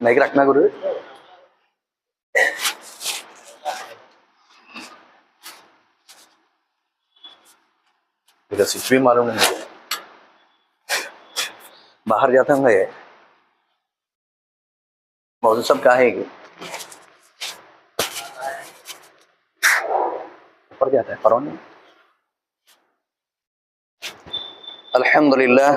Mic रखना गुरु इधर switch भी मालूम नहीं मुझे। बाहर जाता हूँ ये मौजूद सब कहा है ये? ऊपर जाता है परवान अल्हम्दुलिल्लाह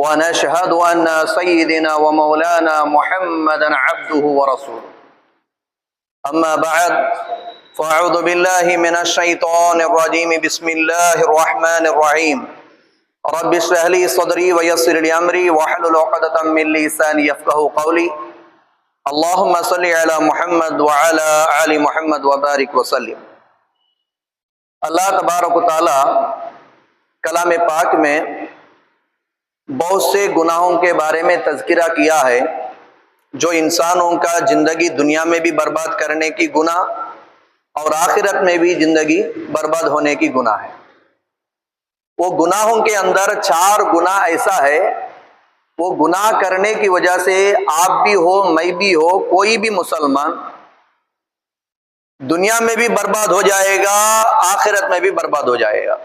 ونشهد أن سيدنا ومولانا محمدا عبده ورسوله. أما بعد، فأعوذ بالله من الشيطان الرجيم. بسم الله الرحمن الرحيم. رب اشرح لي صدري ويسر لي أمري واحلل عقدة من لساني يفقهوا قولي. اللهم صل على محمد وعلى آل محمد وبارك وسلم. اللہ تبارک و تعالی کلام پاک میں بہت سے گناہوں کے بارے میں تذکرہ کیا ہے، جو انسانوں کا زندگی دنیا میں بھی برباد کرنے کی گناہ اور آخرت میں بھی زندگی برباد ہونے کی گناہ ہے۔ وہ گناہوں کے اندر چار گناہ ایسا ہے، وہ گناہ کرنے کی وجہ سے آپ بھی ہو، میں بھی ہو، کوئی بھی مسلمان دنیا میں بھی برباد ہو جائے گا، آخرت میں بھی برباد ہو جائے گا۔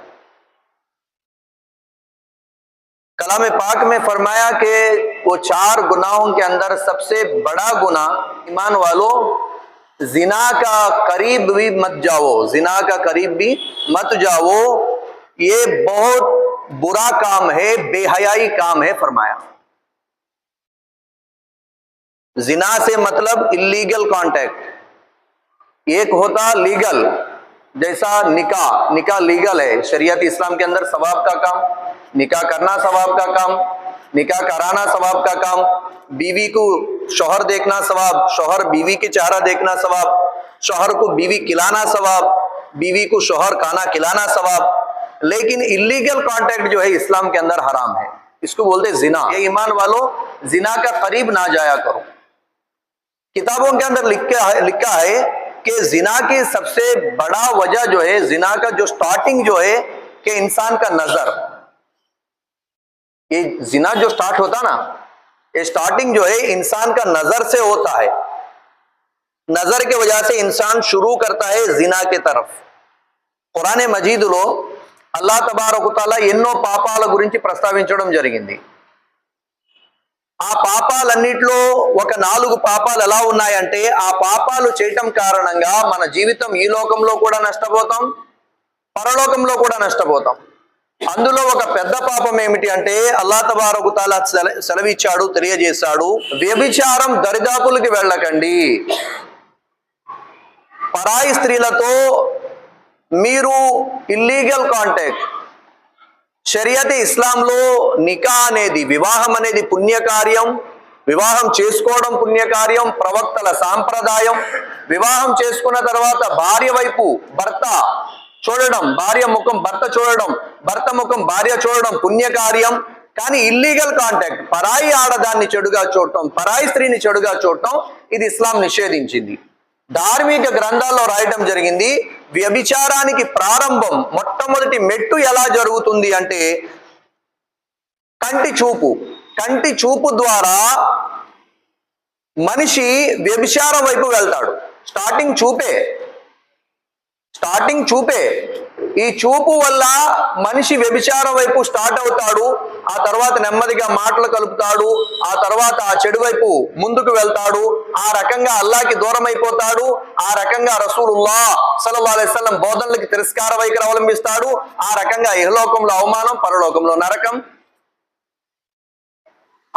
کلام پاک میں فرمایا کہ وہ چار گناہوں کے اندر سب سے بڑا گناہ ایمان والوں زنا کا قریب بھی مت جاؤ، زنا کا قریب بھی مت جاؤ۔ یہ بہت برا کام ہے، بے حیائی کام ہے فرمایا۔ زنا سے مطلب انلیگل کانٹیکٹ ایک ہوتا لیگل جیسا نکاح نکاح لیگل ہے، شریعت اسلام کے اندر ثواب کا کام، نکاح کرنا ثواب کا کام، نکاح کرانا ثواب کا کام، بیوی کو شوہر دیکھنا ثواب، شوہر بیوی کے چہرہ دیکھنا ثواب، شوہر کو بیوی کھلانا ثواب، بیوی کو شوہر کھانا کھلانا ثواب۔ لیکن انلیگل کانٹیکٹ جو ہے اسلام کے اندر حرام ہے۔ اس کو بولتے زنا۔ یہ ایمان والوں زنا کا قریب نہ جایا کرو۔ کتابوں کے اندر لکھا ہے کہ زنا کی سب سے بڑا وجہ جو ہے، زنا کا جو سٹارٹنگ جو ہے، کہ انسان کا نظر۔ یہ زنا جو سٹارٹ ہوتا نا، یہ سٹارٹنگ جو ہے، انسان کا نظر سے ہوتا ہے۔ نظر کے وجہ سے انسان شروع کرتا ہے زنا کے طرف۔ قرآن మజీదులో అల్లా తబారకుతాల ఎన్నో పాపాల గురించి ప్రస్తావించడం జరిగింది ఆ పాపాలన్నిట్లో ఒక నాలుగు పాపాలు ఎలా ఉన్నాయంటే ఆ పాపాలు చేయటం కారణంగా మన జీవితం ఈ లోకంలో కూడా నష్టపోతాం పరలోకంలో కూడా నష్టపోతాం. అందులో ఒక పెద్ద పాపం ఏమిటి అంటే అల్లా తబారకు తాలా సెల- సెలవిచ్చాడు తెలియజేశాడు వ్యభిచారం దరిదాపులకి వెళ్ళకండి. పరాయి స్త్రీలతో మీరు ఇల్లీగల్ కాంటాక్ట్ షరియత్ ఇస్లాంలో నికా అనేది వివాహం అనేది పుణ్యకార్యం వివాహం చేసుకోవడం పుణ్యకార్యం ప్రవక్తల సాంప్రదాయం. వివాహం చేసుకున్న తర్వాత భార్య వైపు భర్త చూడడం భార్య ముఖం భర్త చూడడం భర్త ముఖం భార్య చూడడం పుణ్యకార్యం. కానీ ఇల్లీగల్ కాంటాక్ట్ పరాయి ఆడదాన్ని చెడుగా చూడటం పరాయి స్త్రీని చెడుగా చూడటం ఇది ఇస్లాం నిషేధించింది. ధార్మిక గ్రంథాల్లో రాయటం జరిగింది. వ్యభిచారానికి ప్రారంభం మొట్టమొదటి మెట్టు ఎలా జరుగుతుంది అంటే కంటి చూపు. కంటి చూపు ద్వారా మనిషి వ్యభిచారం వైపు వెళ్తాడు. స్టార్టింగ్ చూపే. స్టార్టింగ్ చూపే. ఈ చూపు వల్ల మనిషి వ్యభిచారం వైపు స్టార్ట్ అవుతాడు ఆ తర్వాత నెమ్మదిగా మాటలు కలుపుతాడు ఆ తర్వాత ఆ చెడు వైపు ముందుకు వెళ్తాడు ఆ రకంగా అల్లాకి దూరం అయిపోతాడు ఆ రకంగా రసూలుల్లా సల్లల్లాహు అలైహి బోధనలకు బోధనలకి తిరస్కార వైఖరి అవలంబిస్తాడు ఆ రకంగా ఇహలోకంలో అవమానం పరలోకంలో నరకం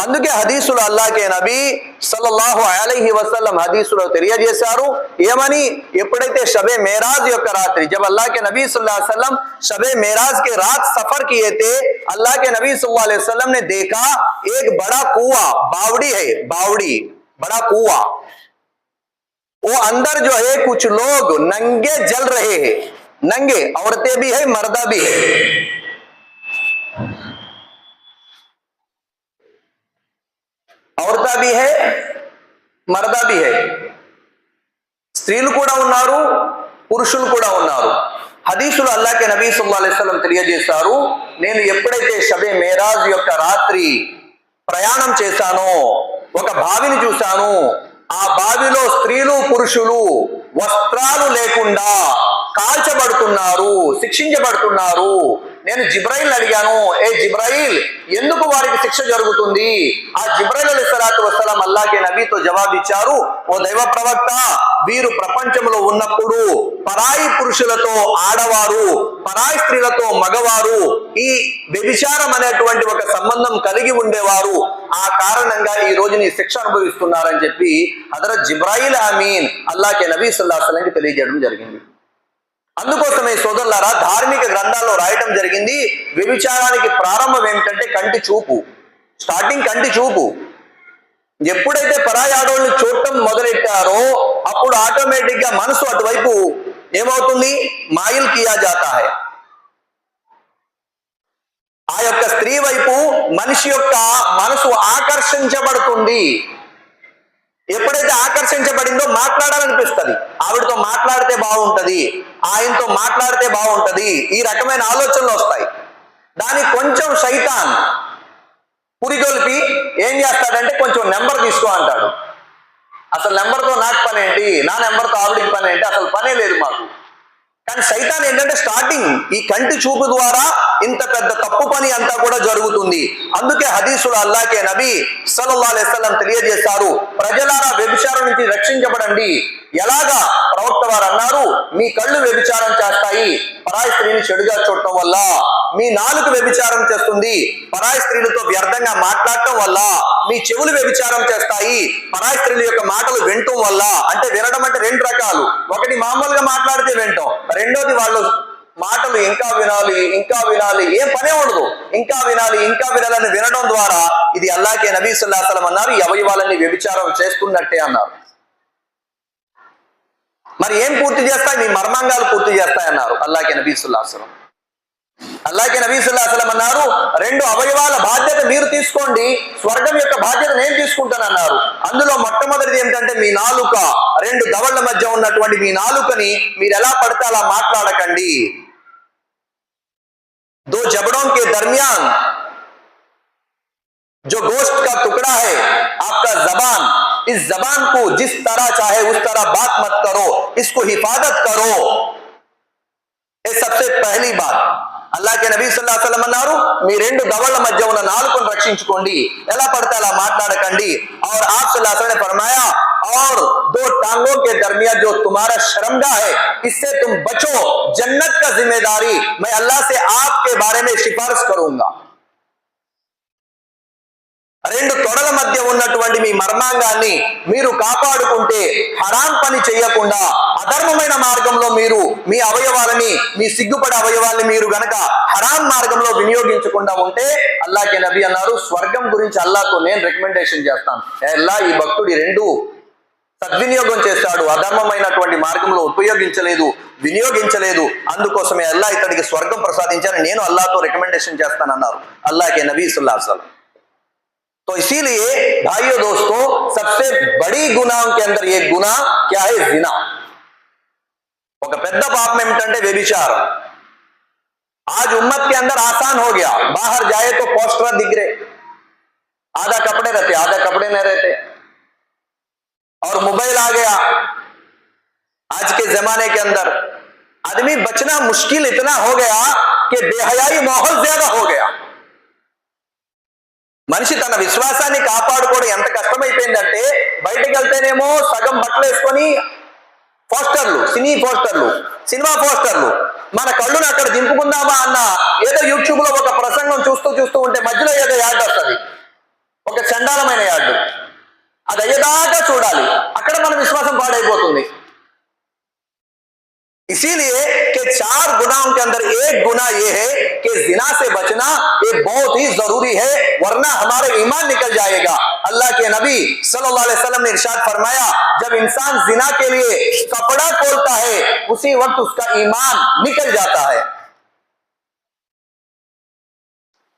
అందుకే హదీసులు అల్లాకే నబీ సల్లల్లాహు అలహి వసల్లం హదీసులో తెలియజేశారు. ఏమని ఎప్పుడైతే షబే మేరాజ్ యొక్క రాత్రి، జబ్ అల్లాహకే నబీ సుల్లా వసల్లం షబే మేరాజ్ کے رات سفر کیے تھے اللہ کے نبی صلی اللہ علیہ وسلم نے دیکھا ایک بڑا کنواں باوڑی ہے باوڑی بڑا کنواں وہ اندر جو ہے کچھ لوگ ننگے جل رہے ہیں ننگے عورتیں بھی ہے مردہ بھی ఔరతా బి హే మరదా బి హే. స్త్రీలు కూడా ఉన్నారు పురుషులు కూడా ఉన్నారు. హదీసులు అల్లాకి నబీ సుల్లా అలైస్లం తెలియజేశారు నేను ఎప్పుడైతే షబే మేరాజ్ యొక్క రాత్రి ప్రయాణం చేశానో ఒక బావిని చూశాను. ఆ బావిలో స్త్రీలు పురుషులు వస్త్రాలు లేకుండా కాల్చబడుతున్నారు శిక్షించబడుతున్నారు. నేను జిబ్రాయిల్ అడిగాను ఏ జిబ్రాయిల్ ఎందుకు వారికి శిక్ష జరుగుతుంది? ఆ జిబ్రాయిల్ అలీ సలాతు వసలాం అల్లాకే నబీతో జవాబిచ్చారు ఓ దైవ ప్రవక్త వీరు ప్రపంచంలో ఉన్నప్పుడు పరాయి పురుషులతో ఆడవారు పరాయి స్త్రీలతో మగవారు ఈ వ్యభిచారం అనేటువంటి ఒక సంబంధం కలిగి ఉండేవారు. ఆ కారణంగా ఈ రోజు నీ శిక్ష అనుభవిస్తున్నారని చెప్పి హజరత్ జిబ్రాయిల్ అమీన్ అల్లాకే నబీ సల్లాహ్ సలంకి తెలియజేయడం జరిగింది. అందుకోసమే సోదరులారా ధార్మిక గ్రంథాల్లో రాయటం జరిగింది. వ్యభిచారానికి ప్రారంభం ఏమిటంటే కంటి చూపు. స్టార్టింగ్ కంటి చూపు. ఎప్పుడైతే పరాయి చూడటం మొదలెట్టారో అప్పుడు ఆటోమేటిక్గా మనసు అటువైపు ఏమవుతుంది? మాయిల్ కియా జాతా హై. ఆ యొక్క స్త్రీ వైపు మనిషి యొక్క మనసు ఆకర్షించబడుతుంది. ఎప్పుడైతే ఆకర్షించబడిందో మాట్లాడాలనిపిస్తుంది. ఆవిడతో మాట్లాడితే బాగుంటది. ఆయనతో మాట్లాడితే బాగుంటది. ఈ రకమైన ఆలోచనలు వస్తాయి. దాని కొంచెం సైతాన్ పురిగొల్పి ఏం చేస్తాడంటే కొంచెం నెంబర్ తీసుకో అంటాడు. అసలు నెంబర్తో నాకు పని ఏంటి నా నెంబర్తో ఆవిడికి పని ఏంటి అసలు పనే లేదు మాకు. కానీ సైతాన్ ఏంటంటే స్టార్టింగ్ ఈ కంటి చూపు ద్వారా ఇంత పెద్ద తప్పు పని అంతా కూడా జరుగుతుంది. అందుకే హదీసులు అల్లాకే నబీ సల్లల్లాహు అలైహి వసల్లం తెలియజేశారు ప్రజలారా వ్యభిచారం నుంచి రక్షించబడండి. ఎలాగా ప్రవక్త వారు అన్నారు మీ కళ్ళు వ్యభిచారం చేస్తాయి పరాయి స్త్రీని చెడుగా చూడటం వల్ల మీ నాలుగు వ్యభిచారం చేస్తుంది పరాయి స్త్రీలతో వ్యర్థంగా మాట్లాడటం వల్ల మీ చెవులు వ్యభిచారం చేస్తాయి పరాయి స్త్రీల యొక్క మాటలు వినటం వల్ల. అంటే వినడం అంటే రెండు రకాలు. ఒకటి మామూలుగా మాట్లాడితే వినటం రెండోది వాళ్ళు మాటలు ఇంకా వినాలి ఇంకా వినాలి ఏం పనే ఉండదు. ఇంకా వినాలి ఇంకా వినాలని వినడం ద్వారా ఇది అల్లాకే నబీ సల్లాహం అన్నారు ఈ అవయవాలన్నీ వ్యభిచారం చేస్తున్నట్టే అన్నారు. మరి ఏం పూర్తి చేస్తాయి? మీ మర్మాంగాలు పూర్తి చేస్తాయి అన్నారు అల్లాకే నబీ సుల్లాహం అల్లాకే నబీ అన్నారు రెండు అవయవాల బాధ్యత మీరు తీసుకోండి. స్వర్గం యొక్క బాధ్యత నేను తీసుకుంటానన్నారు. అందులో మొట్టమొదటిది ఏంటంటే మీ నాలుక. రెండు దవళ్ళ మధ్య ఉన్నటువంటి మీ నాలుకని మీరు ఎలా పడితే అలా మాట్లాడకండి. దర్మియాన్ जबड़ों के दरमियान जो गोश्त का टुकड़ा है आपका जबान इस जबान को जिस तरह चाहे उस तरह बात मत करो इसको हिफाजत करो ये सबसे पहली बात అల్లా కే నబీ సల్లా సలం అన్నారు మీ రెండు దవళ్ల మధ్య ఉన్న నాలుకను రక్షించుకోండి ఎలా పడితే అలా మాట్లాడకండి और आप सल्लल्लाहु अलैहि वसल्लम ने फरमाया और दो टांगों के दरमियान जो तुम्हारा शर्मगा है इससे तुम बचो जन्नत का जिम्मेदारी मैं अल्लाह से आपके बारे में सिफारिश करूंगा రెండు తొడల మధ్య ఉన్నటువంటి మీ మర్మాంగాన్ని మీరు కాపాడుకుంటే హరాం పని చేయకుండా అధర్మమైన మార్గంలో మీరు మీ అవయవాలని మీ సిగ్గుపడే అవయవాల్ని మీరు గనక హరాం మార్గంలో వినియోగించకుండా ఉంటే అల్లాకే నబీ అన్నారు స్వర్గం గురించి అల్లాతో నేను రికమెండేషన్ చేస్తాను. అల్లా ఈ భక్తుడి రెండు సద్వినియోగం చేస్తాడు అధర్మమైనటువంటి మార్గంలో ఉపయోగించలేదు వినియోగించలేదు. అందుకోసమే అల్లా ఇతడికి స్వర్గం ప్రసాదించాలని నేను అల్లాతో రికమెండేషన్ చేస్తానన్నారు. అల్లాకే నబీ సుల్లాహం تو اسی لیے بھائیو دوستو، سب سے بڑی گناہوں کے اندر یہ گناہ کیا ہے؟ زنا۔ ఒక పెద్ద పాపం ఏమిటంటే వ్యభిచారం آج امت کے اندر آسان ہو گیا۔ باہر جائے تو پوسٹر دکھ رہے۔ آدھا کپڑے رہتے، آدھا کپڑے نہ رہتے۔ اور موبائل آ گیا۔ آج کے زمانے کے اندر آدمی بچنا مشکل اتنا ہو گیا کہ بے حیائی ماحول زیادہ ہو گیا۔ మనిషి తన విశ్వాసాన్ని కాపాడుకోవడం ఎంత కష్టమైపోయిందంటే బయటకు వెళ్తేనేమో సగం బట్టలు వేసుకొని పోస్టర్లు సినీ పోస్టర్లు సినిమా పోస్టర్లు. మన కళ్ళును అక్కడ దింపుకుందామా అన్న ఏదో యూట్యూబ్లో ఒక ప్రసంగం చూస్తూ చూస్తూ ఉంటే మధ్యలో ఏదో యాడ్ వస్తుంది. ఒక చండాలమైన యాడ్. అది అయ్యేదాకా చూడాలి. అక్కడ మన విశ్వాసం పాడైపోతుంది. اسی لیے کہ چار گناہوں کے اندر ایک گناہ یہ ہے کہ زنا سے بچنا یہ بہت ہی ضروری ہے، ورنہ ہمارے ایمان نکل جائے گا۔ اللہ کے نبی صلی اللہ علیہ وسلم نے ارشاد فرمایا، جب انسان زنا کے لیے کپڑا کھولتا ہے، اسی وقت اس کا ایمان نکل جاتا ہے۔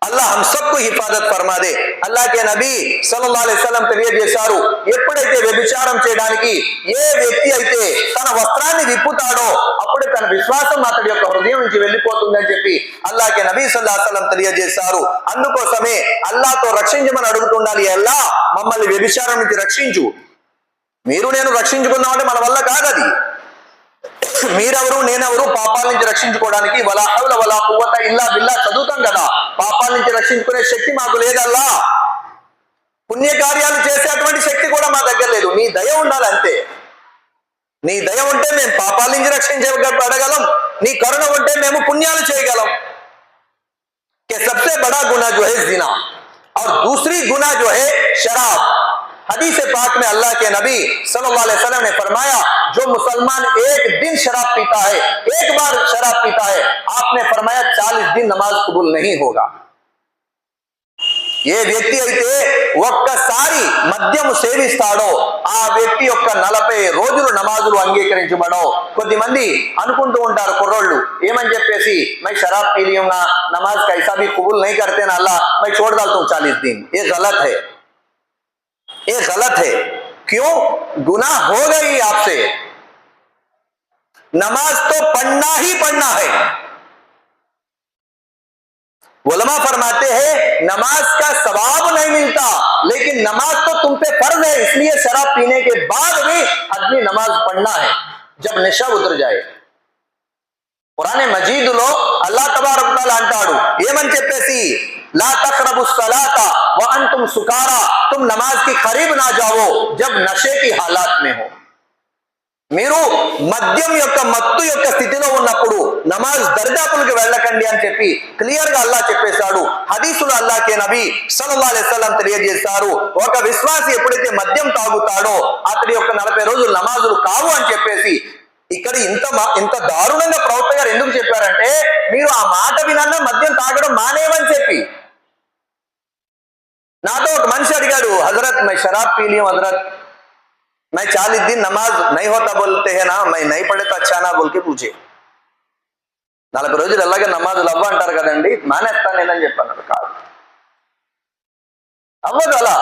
అల్లా హం సబ్కు హిఫాజత్ ఫర్మాదే. అల్లా నబీ సల్లల్లాహు అలైహి వసల్లం తెలియజేశారు. ఎప్పుడైతే వ్యభిచారం చేయడానికి ఏ వ్యక్తి అయితే తన వస్త్రాన్ని విప్పుతాడో అప్పుడు తన విశ్వాసం అతడి యొక్క హృదయం నుంచి వెళ్ళిపోతుందని చెప్పి అల్లాకే నబీ సల్లాహు అలైహి వసల్లం తెలియజేశారు. అందుకోసమే అల్లాతో రక్షించమని అడుగుతుండాలి అల్లా మమ్మల్ని వ్యభిచారం నుంచి రక్షించు. మీరు నేను రక్షించుకుందామంటే మన వల్ల కాదది. మీరెవరు నేనెవరు పాపాల నుంచి రక్షించుకోవడానికి వలా హౌల వలా కువ్వత ఇల్లా బిల్లా చదువుతాం కదా పాపాల నుంచి రక్షించుకునే శక్తి మాకు లేదల్లా పుణ్యకార్యాలు చేసేటువంటి శక్తి కూడా మా దగ్గర లేదు నీ దయ ఉండాలి అంతే నీ దయ ఉంటే మేము పాపాల నుంచి రక్షించబడగలం నీ కరుణ ఉంటే మేము పుణ్యాలు చేయగలం कि सबसे बड़ा गुना जो है जिना और दूसरी गुना जो है शराब حدیث پاک میں اللہ کے نبی صلی اللہ علیہ وسلم نے فرمایا، جو مسلمان ایک دن شراب پیتا ہے، ایک بار شراب پیتا ہے، آپ نے فرمایا چالیس دن نماز قبول نہیں ہوگا۔ ఏ వ్యక్తి అయితే ఒక్కసారి మద్యము సేవిస్తాడో ఆ వ్యక్తి యొక్క నలభై రోజులు నమాజులు అంగీకరించబడవు కొద్దిమంది అనుకుంటూ ఉంటారు కుర్రోళ్ళు ఏమని చెప్పేసి మై షరాబ్ పీలియంగా నమాజ్ కైసా బి కుబుల్ నహీ కర్తే నల్లా మై చోడదాల్తూ చాలీస్ దీన్ ఏ గలత్ హై یہ غلط ہے۔ کیوں؟ گناہ ہو گئی آپ سے۔ نماز تو پڑھنا ہی پڑھنا ہے۔ علماء فرماتے ہیں، نماز کا ثواب نہیں ملتا، لیکن نماز تو تم پہ فرض ہے، اس لیے شراب پینے کے بعد بھی آدمی نماز پڑھنا ہے۔ جب نشہ اتر جائے۔ قرآن مجید لو، اللہ تبارک تعالیٰ انتاڑو یہ منچے پیسی లా తక్రబు సలాత వ అంతుమ్ సుకారా తుమ్ నమాజ్కి ఖరీబ్ నా జావో జబ్ నషే కి హాలాత్ మీరు మద్యం యొక్క మత్తు యొక్క స్థితిలో ఉన్నప్పుడు నమాజ్ దర్జాపులకు వెళ్ళకండి అని చెప్పి క్లియర్గా అల్లా చెప్పేశాడు. హదీసులు అల్లాకే నబీ సల్లల్లాహు తెలియజేశారు. ఒక విశ్వాసి ఎప్పుడైతే మద్యం తాగుతాడో అతడి యొక్క నలభై రోజులు నమాజులు కావు అని చెప్పేసి ఇక్కడ ఇంత ఇంత దారుణంగా ప్రవక్త గారు ఎందుకు చెప్పారంటే మీరు ఆ మాట వినన్నా మద్యం తాగడం మానేవని حضرت، میں شراب پی لی ہوں، حضرت۔ میں چالیس دن نماز نہیں ہوتا بولتے ہیں نا، میں نہیں پڑھے تو اچھا نا بول کے پوچھے۔ నలభై రోజులు ఎలాగే నమాజులు అవ్వ అంటారు కదండి మానేస్తాను నేనని చెప్పాను కాదు అవ్వదు అలా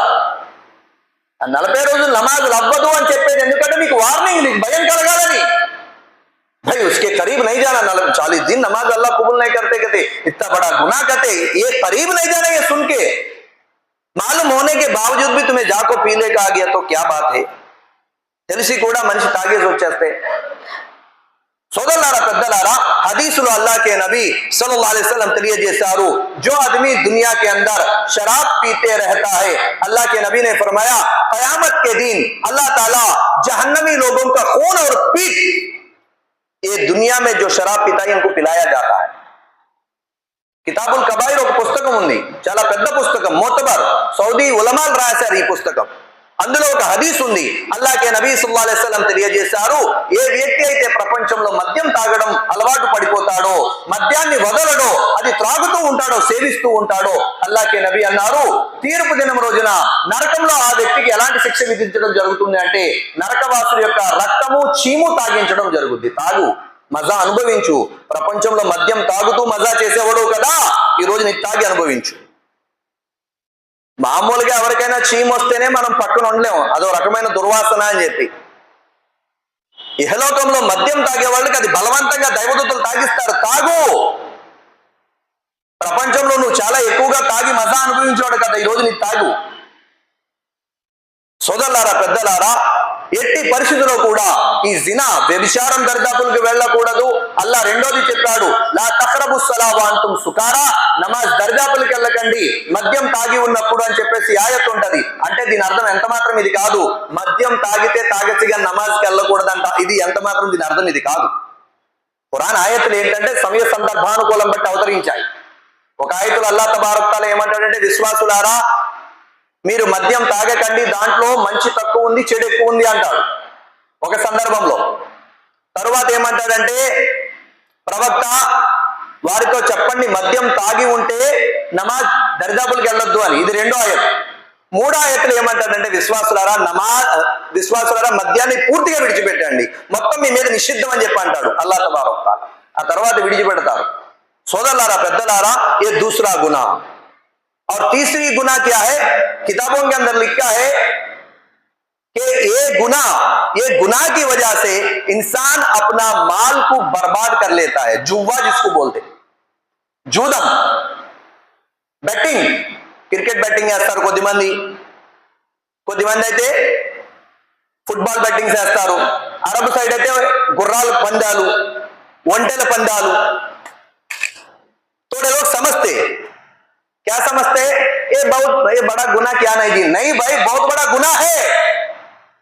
నలభై రోజులు నమాజులు అవ్వదు అని చెప్పేది ఎందుకంటే మీకు వార్నింగ్ నీకు భయం కలగాలని بھائی، اس کے قریب نہیں جانا چالیس دن نماز اللہ قبول نہیں کرتے، کہتے، اتنا بڑا گناہ کرتے یہ قریب نہیں جانا یہ سن معلوم ہونے کے باوجود بھی تمہیں جا کو پینے کا گیا تو کیا بات ہے؟ دنیا کے اندر شراب پیتے رہتا ہے، اللہ کے نبی نے فرمایا، قیامت کے دین اللہ تعالی جہنمی لوگوں کا خون اور پیٹ، یہ دنیا میں جو شراب پیتا ہے، ان کو پلایا جاتا ہے۔ కితాబుల్ కబాయిర్ ఒక పుస్తకం ఉంది. చాలా పెద్ద పుస్తకం. మోతబర్ సౌదీ ఉలమాల్ రాశారు ఈ పుస్తకం. అందులో ఒక హదీస్ ఉంది. అల్లాకే నబీ సుల్లా అలైస్లం తెలియజేశారు ఏ వ్యక్తి అయితే ప్రపంచంలో మద్యం తాగడం అలవాటు పడిపోతాడో మద్యాన్ని వదలడో అది త్రాగుతూ ఉంటాడో సేవిస్తూ ఉంటాడో అల్లాకే నబీ అన్నారు తీర్పు దినం రోజున నరకంలో ఆ వ్యక్తికి ఎలాంటి శిక్ష విధించడం జరుగుతుంది అంటే నరకవాసుల యొక్క రక్తము చీము తాగించడం జరుగుద్ది. తాగు. మజా అనుభవించు. ప్రపంచంలో మద్యం తాగుతూ మజా చేసేవాడు కదా ఈ రోజు నీకు తాగి అనుభవించు. మామూలుగా ఎవరికైనా చీమ్ వస్తేనే మనం పక్కన ఉండలేము. అదో రకమైన దుర్వాసన అని చెప్పి. ఇహలోకంలో మద్యం తాగే వాళ్ళకి అది బలవంతంగా దైవదూతలు తాగిస్తారు. తాగు! ప్రపంచంలో నువ్వు చాలా ఎక్కువగా తాగి మజా అనుభవించేవాడు కదా ఈ రోజు నీకు తాగు. సోదరులారా పెద్దలారా ఎట్టి పరిస్థితుల్లో కూడా ఈ జినా వ్యభిచారం దర్దాపులకు వెళ్ళకూడదు. అల్లా రెండోది చెప్పాడు లా తక్రబు సలావా సుకారా. నమాజ్ దర్దాపులకి వెళ్ళకండి. మద్యం తాగి ఉన్నప్పుడు అని చెప్పేసి ఆయత్ ఉంటది. అంటే దీని అర్థం ఎంత మాత్రం ఇది కాదు. మద్యం తాగితే తాగచ్చిగా నమాజ్కి వెళ్ళకూడదంట. ఇది ఎంత మాత్రం దీని అర్థం ఇది కాదు. ఖురాన్ ఆయతులు ఏంటంటే సమయ సందర్భానుకూలం బట్టి అవతరించాయి. ఒక ఆయతులు అల్లా తబారక్తాలు ఏమంటాడంటే విశ్వాసులారా మీరు మద్యం తాగకండి దాంట్లో మంచి తక్కువ ఉంది చెడు ఎక్కువ ఉంది అంటాడు ఒక సందర్భంలో. తరువాత ఏమంటాడంటే ప్రవక్త వారితో చెప్పండి మద్యం తాగి ఉంటే నమాజ్ దరిదాపులకు వెళ్ళొద్దు అని. ఇది రెండో ఆయత్ మూడో ఆయతలు ఏమంటాడంటే విశ్వాసులారా నమా విశ్వాసులారా మద్యాన్ని పూర్తిగా విడిచిపెట్టండి. మొత్తం మీ మీద నిషిద్ధం అని చెప్పి అంటాడు. అల్లా తబారొక్క ఆ తర్వాత విడిచిపెడతారు. సోదరులారా పెద్దలారా ఏ దూసరా గుణ? और तीसरी गुना क्या है किताबों के अंदर लिखा है कि ये गुना ये गुनाह की वजह से इंसान अपना माल को बर्बाद कर लेता है जुवा जिसको बोलते हैं। జూదం బెట్టింగ్ క్రికెట్ బెట్టింగ్ చేస్తారు కొద్దిమంది కొద్దిమంది అయితే ఫుట్బాల్ బెట్టింగ్ చేస్తారు అరబ్ సైడ్ అయితే గుర్రాల పందాలు ఒంటెల పందాలు थोड़े लोग समझते کیا سمجھتے یہ بہت یہ بڑا گنا کیا نہیں جی؟ نہیں بھائی، بہت بڑا گنا ہے۔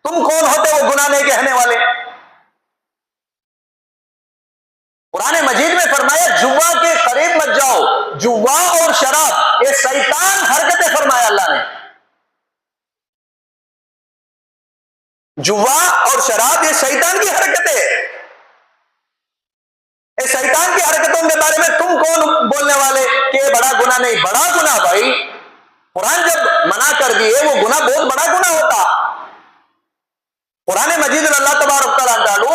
تم کون ہوتے وہ گنا نہیں کہنے والے؟ قرآن مجید میں فرمایا، جوا کے قریب مت جاؤ۔ جوا اور شراب، یہ سیتان حرکتیں فرمایا اللہ نے۔ جوا اور شراب، یہ سیتان کی حرکتیں۔ है इस शैतान की हरकतों के बारे में तुम कौन बोलने वाले कि ये बड़ा गुना नहीं बड़ा गुना भाई कुरान जब मना कर दिए वो गुना बहुत बड़ा गुना होता పురాణే మజీదులు అల్లా తబారొక్కలు అంటాడు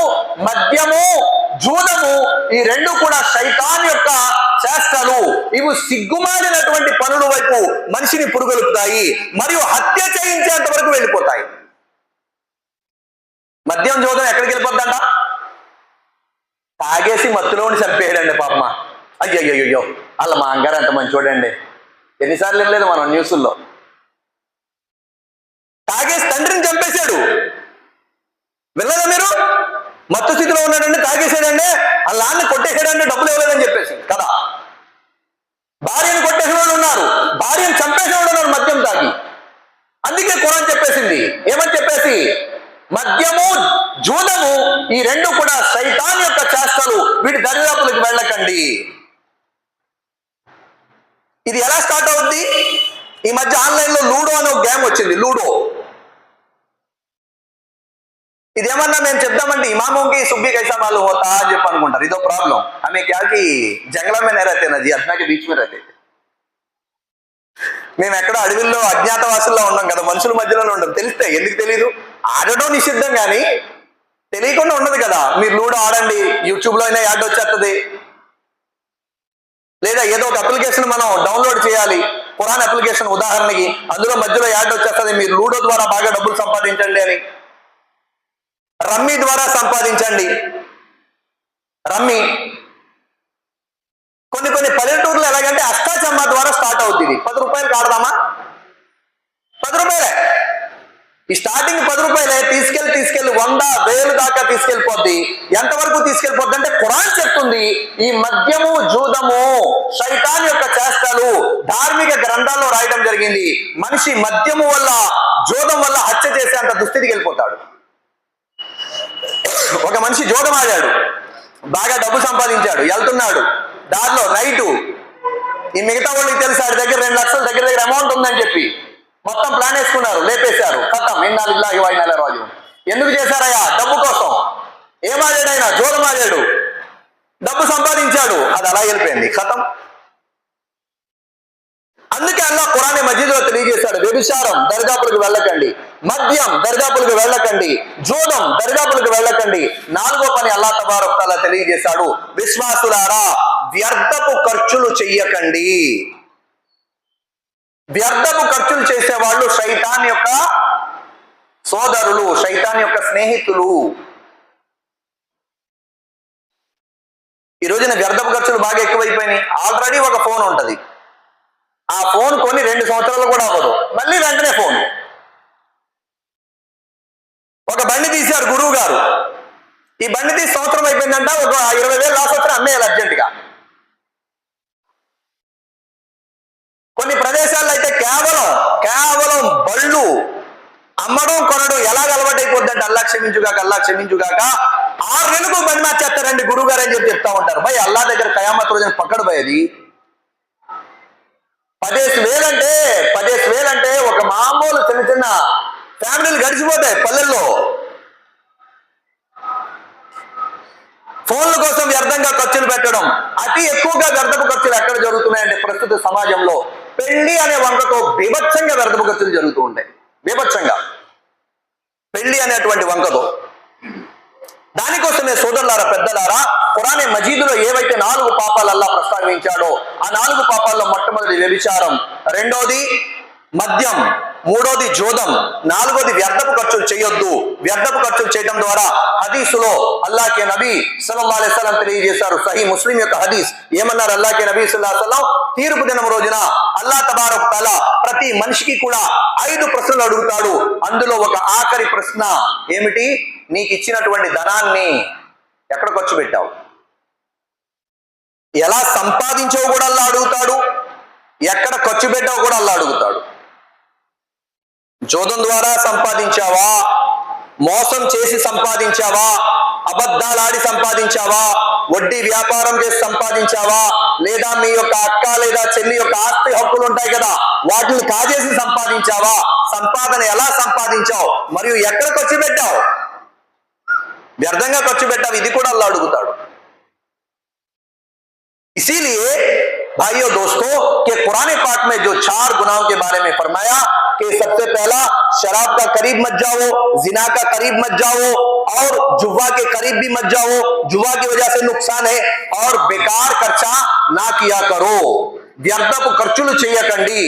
మద్యము జూదము ఈ రెండు కూడా శైతాన్ యొక్క చేష్టలు ఇవి సిగ్గుమాలినటువంటి పనుల వైపు మనిషిని పురుగొలుపుతాయి మరియు హత్య చేయించేంత వరకు వెళ్ళిపోతాయి మద్యం జూదం ఎక్కడికి వెళ్ళిపోద్దంట తాగేసి మత్తులోని చంపేయడండి పాపమ. అయ్యయ్యో వాళ్ళ మా అంగారు మా చూడండి ఎన్నిసార్లు వెళ్ళలేదు మనం న్యూస్లో తాగేసి తండ్రిని చంపేశాడు. వెళ్ళదా మీరు? మత్తు స్థితిలో ఉన్నాడండి తాగేసాడండి వాళ్ళ నాన్న కొట్టేసాడండి డబ్బులు ఇవ్వలేదని చెప్పేసి. కదా? భార్యను కొట్టేసిన వాళ్ళు ఉన్నారు. భార్యను చంపేసిన వాళ్ళు ఉన్నారు మద్యం తాగి. అందుకే కురాన్ చెప్పేసింది. ఏమని చెప్పేసి? మద్యము జూదము ఈ రెండు కూడా సైతాన్ యొక్క చేష్టలు. వీటి దరిదాపులకు వెళ్ళకండి. ఇది ఎలా స్టార్ట్ అవుద్ది? ఈ మధ్య ఆన్లైన్లో లూడో అనే ఒక గేమ్ వచ్చింది లూడో. ఇది ఏమన్నా మేము చెప్తామంటే ఇమామోకి సుబ్బి కైసా వాళ్ళు పోతా అని చెప్పి అనుకుంటారు. ఇదో ప్రాబ్లం ఆమె క్యాకి జంగలమే నేరైతే నది అట్నాకి బీచ్ మీద అయితే మేము ఎక్కడ అడవిల్లో అజ్ఞాతవాసుల్లో ఉన్నాం కదా మనుషుల మధ్యలోనే ఉంటాం తెలిస్తే ఎందుకు తెలీదు? ఆడడం నిషిద్ధం కానీ తెలియకుండా ఉండదు కదా. మీరు లూడో ఆడండి యూట్యూబ్లో అయినా యాడ్ వచ్చేస్తుంది లేదా ఏదో ఒక అప్లికేషన్ మనం డౌన్లోడ్ చేయాలి పురాణ అప్లికేషన్ ఉదాహరణకి అందులో మధ్యలో యాడ్ వచ్చేస్తుంది మీరు లూడో ద్వారా బాగా డబ్బులు సంపాదించండి అని. రమ్మీ ద్వారా సంపాదించండి. రమ్మీ. కొన్ని కొన్ని పల్లెటూర్లు ఎలాగంటే అష్టాచమ్మ ద్వారా స్టార్ట్ అవుతుంది పది రూపాయలు కాడదామా పది రూపాయలే. ఈ స్టార్టింగ్ పది రూపాయలే తీసుకెళ్ళి తీసుకెళ్ళి వంద వేలు దాకా తీసుకెళ్ళిపోద్ది ఎంతవరకు తీసుకెళ్ళిపోద్ది అంటే ఖురాన్ చెప్తుంది ఈ మద్యము జూదము శైతాన్ యొక్క చేష్టలు ధార్మిక గ్రంథాల్లో రాయడం జరిగింది. మనిషి మద్యము వల్ల జూదం వల్ల హత్య చేసేంత దుస్థితికి వెళ్ళిపోతాడు. ఒక మనిషి జోదం ఆడాడు బాగా డబ్బు సంపాదించాడు. వెళ్తున్నాడు. దారిలో నైటు. ఈ మిగతా వాళ్ళకి తెలుసు ఆడి దగ్గర రెండు లక్షల దగ్గర దగ్గర అమౌంట్ ఉందని చెప్పి. మొత్తం ప్లాన్ వేసుకున్నారు లేపేశారు. కథం ఇన్నాళ్ళు ఇల్లా ఇవాయినాల రాజు. ఎందుకు చేశారయ్యా? డబ్బు కోసం. ఏమాడాడు ఆయన జోగం డబ్బు సంపాదించాడు. అది అలా వెళ్ళిపోయింది. కథం. అందుకే అల్లా కురాని మధ్యలో తెలియజేశాడు. వ్యభిచారం దర్గాపులకు వెళ్ళకండి. మద్యం దర్గాపులకు వెళ్ళకండి. జోదం దర్గాపులకు వెళ్ళకండి. నాలుగో పని అల్లా తబారొక్కలా తెలియజేశాడు. విశ్వాసులారా వ్యర్థపు ఖర్చులు చెయ్యకండి. వ్యర్థము ఖర్చులు చేసేవాళ్ళు శైతాన్ యొక్క సోదరులు శైతాన్ యొక్క స్నేహితులు. ఈ రోజున వ్యర్థపు ఖర్చులు బాగా ఎక్కువైపోయినాయి. ఆల్రెడీ ఒక ఫోన్ ఉంటుంది. ఆ ఫోన్ కొని రెండు సంవత్సరాలు కూడా అవ్వదు. మళ్ళీ వెంటనే ఫోన్. ఒక బండి తీశారు గురువు గారు. ఈ బండి తీసి సంవత్సరం అయిపోయిందంట ఒక ఇరవై వేలు లాస్ వచ్చిన అమ్మేయాలి అర్జెంటుగా. కొన్ని ప్రదేశాల్లో అయితే కేవలం కేవలం బళ్ళు అమ్మడం కొనడం ఎలాగ అలవాటైపోద్దంటే అల్లా క్షమించుగాక అల్లా క్షమించుగాక ఆరు నెలలకు బండి మార్చేస్తారండి గురువు గారు అని చెప్పి చెప్తా ఉంటారు. భయ్ అల్లా దగ్గర కయామత్ రోజున పక్కడ పోయేది పదేసి వేలంటే పదేసి వేలంటే ఒక మామూలు చిన్న చిన్న ఫ్యామిలీలు గడిచిపోతాయి పల్లెల్లో. ఫోన్ల కోసం వ్యర్థంగా ఖర్చులు పెట్టడం అతి ఎక్కువగా వ్యర్థపు ఖర్చులు ఎక్కడ జరుగుతున్నాయంటే ప్రస్తుత సమాజంలో. పెళ్ళి అనే వంకతో బీభత్సంగా వ్యర్థభగతులు జరుగుతూ ఉంటాయి. బీభత్సంగా. పెళ్ళి అనేటువంటి వంకతో. దానికోసమే సోదరులారా పెద్దలారా పురాణే మజీదులో ఏవైతే నాలుగు పాపాలల్లా ప్రస్తావించాడో ఆ నాలుగు పాపాల్లో మొట్టమొదటి వ్యభిచారం. రెండోది మద్యం. మూడోది జోదం నాలుగోది వ్యర్థపు ఖర్చులు చేయొద్దు. వ్యర్థపు ఖర్చులు చేయడం ద్వారా హదీసులో అల్లాకే నబీ సల్లల్లాహు అలైహి వసల్లం తెలియజేశారు. సహీ ముస్లిం యొక్క హదీస్. ఏమన్నారు అల్లాకే నబీ సల్లల్లాహు అలైహి వసల్లం? తీర్పు దినం రోజున అల్లా తబారక్ తాలా ప్రతి మనిషికి కూడా ఐదు ప్రశ్నలు అడుగుతాడు. అందులో ఒక ఆఖరి ప్రశ్న ఏమిటి? నీకు ఇచ్చినటువంటి ధనాన్ని ఎక్కడ ఖర్చు పెట్టావు? ఎలా సంపాదించావు కూడా అల్లా అడుగుతాడు. ఎక్కడ ఖర్చు పెట్టావు కూడా అల్లా అడుగుతాడు. జోదం ద్వారా సంపాదించావా? మోసం చేసి సంపాదించావా? అబద్ధాలాడి సంపాదించావా? వడ్డీ వ్యాపారం చేసి సంపాదించావా? లేదా మీ యొక్క అక్క లేదా చెల్లి యొక్క ఆస్తి హక్కులు ఉంటాయి కదా వాటిని కాజేసి సంపాదించావా? సంపాదన ఎలా సంపాదించావు? మరియు ఎక్కడ ఖర్చు పెట్టావు? వ్యర్థంగా ఖర్చు పెట్టావు ఇది కూడా అలా అడుగుతాడు. بھائیو دوستو، کہ قرآن پاک میں جو چار گناہوں کے بارے میں فرمایا کہ سب سے پہلا، شراب کا قریب مت جاؤ، زنا کا قریب مت جاؤ، اور جوا کے قریب بھی مت جاؤ، جوا کی وجہ سے نقصان ہے، اور بیکار خرچہ نہ کیا کرو۔ کو کرچل چاہیے کنڈی۔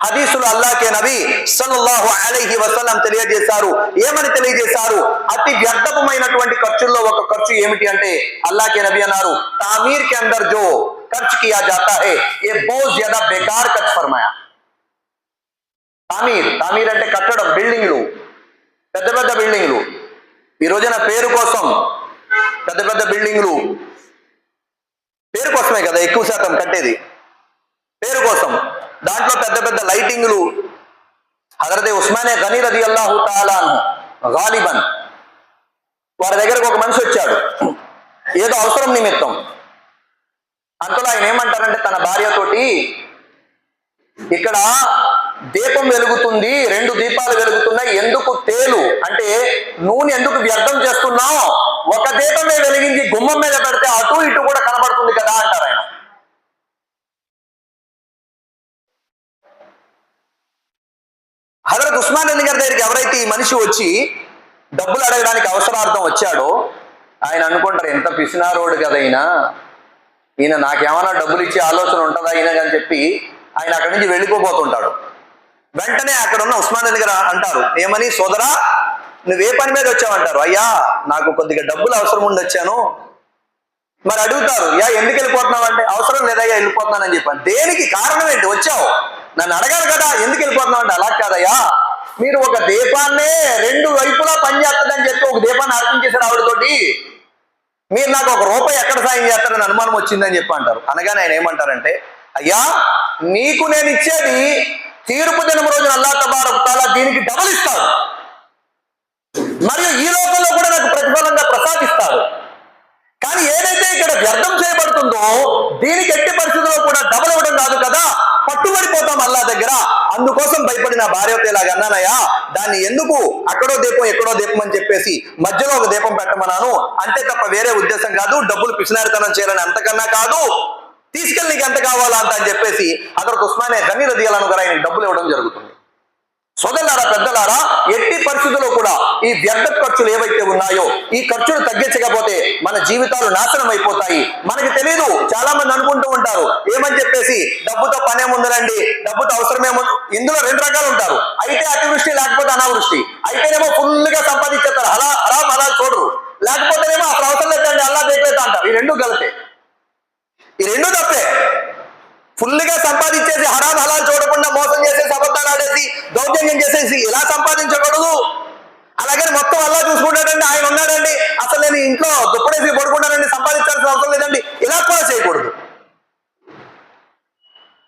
حدیث اللہ کے నబీ సల్లల్లాహు అలైహి వసల్లం తెలియజేశారు ఏమని తెలియజేశారు అతి వ్యర్థపమైనటువంటి ఖర్చుల్లో ఒక ఖర్చు ఏమిటి అంటే అల్లాహ్ కే నబీ అన్నారు తామీర్ కే అందర్ జో ఖర్చు किया जाता है। ये बहुत ज्यादा बेकार खर्च फरमाया। తామీర్ తామీర్ అంటే కట్టడం బిల్డింగ్లు పెద్ద పెద్ద బిల్డింగ్లు ఈ రోజున పేరు కోసం పెద్ద పెద్ద బిల్డింగ్లు పేరు కోసమే కదా ఎక్కువ శాతం కట్టేది. పేరు కోసం. దాంట్లో పెద్ద పెద్ద లైటింగ్లు హజరతే ఉస్మానే గనీ రది అల్లాహు తాలాను గాలిబన్. వారి దగ్గరకు ఒక మనిషి వచ్చాడు. ఏదో అవసరం నిమిత్తం. అంతలో ఆయన ఏమంటారంటే తన భార్యతోటి ఇక్కడ దీపం వెలుగుతుంది రెండు దీపాలు వెలుగుతున్నాయి ఎందుకు తేలు? అంటే నూనె ఎందుకు వ్యర్థం చేస్తున్నావు? ఒక దీపమే వెలిగించి గుమ్మం మీద పెడితే అటు ఇటు కూడా కనబడుతుంది కదా అంటారు ఆయన. హజరత్ ఉస్మాన్ అలీ గారి దగ్గరికి ఎవరైతే ఈ మనిషి వచ్చి డబ్బులు అడగడానికి అవసరార్థం వచ్చాడో ఆయన అనుకుంటారు ఎంత పిసినారోడు కదా ఈయన నాకేమైనా డబ్బులు ఇచ్చే ఆలోచన ఉంటుందా ఈయన అని చెప్పి ఆయన అక్కడి నుంచి వెళ్ళిపోబోతుంటాడు. వెంటనే అక్కడ ఉన్న ఉస్మాన్ దగ్గర అంటారు ఏమని సోదరా నువ్వే పని మీద వచ్చావంటారు? అయ్యా నాకు కొద్దిగా డబ్బులు అవసరం ఉండి వచ్చాను. మరి అడుగుతారు యా ఎందుకు వెళ్ళిపోతున్నావు? అంటే అవసరం లేదయ్యా వెళ్ళిపోతున్నానని చెప్పాను. దేనికి? కారణం ఏంటి? వచ్చావు. నన్ను అడగాలి కదా ఎందుకు వెళ్ళిపోతున్నావు? అంటే అలా కాదయ్యా మీరు ఒక దీపాన్నే రెండు వైపులా పనిచేస్తుందని చెప్పి ఒక దీపాన్ని అర్థం చేశారు ఆవిడతోటి. మీరు నాకు ఒక రూపాయి ఎక్కడ సాయం చేస్తారని అనుమానం వచ్చిందని చెప్పి అంటారు. అనగానే ఆయన ఏమంటారంటే అయ్యా నీకు నేను ఇచ్చేది తీర్పు దినం రోజున అల్లా తబారక్ తాలా దీనికి డబల్ ఇస్తాడు. మరియు ఈ లోకంలో కూడా నాకు ప్రతిఫలంగా ప్రసాదిస్తాడు. కానీ ఏదైతే ఇక్కడ వ్యర్థం చేయబడుతుందో దీనికి ఎట్టి పరిస్థితుల్లో కూడా డబల్ ఇవ్వడం కాదు కదా? పట్టుబడిపోతుంది అందుకోసం భయపడిన భార్యతో ఇలాగ అన్నానయ్యా దాన్ని ఎందుకు అక్కడో దీపం ఎక్కడో దీపం అని చెప్పేసి మధ్యలో ఒక దీపం పెట్టమన్నాను. అంతే తప్ప వేరే ఉద్దేశం కాదు డబ్బులు పిసినారితనం చేయాలని అంతకన్నా కాదు తీసుకెళ్ళి నీకు ఎంత కావాలా అంత అని చెప్పేసి అక్కడ ఉస్మానే ధని రదియాలను గారు ఆయనకి డబ్బులు ఇవ్వడం జరుగుతుంది. సోదరులారా పెద్దలారా ఎట్టి పరిస్థితుల్లో కూడా ఈ వ్యర్థ ఖర్చులు ఏవైతే ఉన్నాయో ఈ ఖర్చులు తగ్గించకపోతే మన జీవితాలు నాశనం అయిపోతాయి. మనకి తెలియదు చాలా మంది అనుకుంటూ ఉంటారు ఏమని చెప్పేసి డబ్బుతో పనేముందరండి డబ్బుతో అవసరమేమో ఇందులో రెండు రకాలు ఉంటారు. అయితే అతివృష్టి లేకపోతే అనావృష్టి. అయితేనేమో ఫుల్గా సంపాదించేస్తారు. అలా అలా అలా చూడరు. లేకపోతేనేమో అసలు అవసరం లేదండి అల్లా దేకలేదు అంటారు. ఈ రెండు కలిపే ఈ రెండు తప్పే. ఫుల్గా సంపాదించేసి హరాం మాట్లాడేసి దౌర్జన్యం చేసేసి ఎలా సంపాదించకూడదు? అలాగని మొత్తం అలా చూసుకుంటాడండి، ఆయన ఉన్నాడండి. అసలు నేను ఇంట్లో దుప్పడేసి పడుకుంటానండి، సంపాదించాల్సిన అవసరం లేదండి. ఇలా కూడా చేయకూడదు.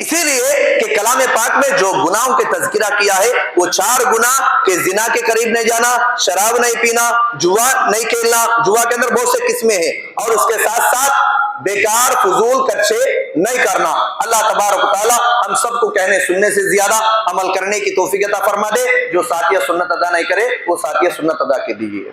اسی لیے کہ کلام پاک میں جو گناہوں کے تذکرہ کیا ہے وہ چار گنا کہ زنا کے قریب نہیں جانا شراب نہیں پینا جوا نہیں کھیلنا جوا کے اندر بہت سے قسمیں ہیں اور بیکار فضول کچے نہیں کرنا۔ اللہ تبارک تعالیٰ ہم سب کو کہنے سننے سے زیادہ عمل کرنے کی توفیق عطا فرما دے۔ جو ساتھیہ سنت ادا نہیں کرے، وہ ساتھیہ سنت ادا کے دیجیے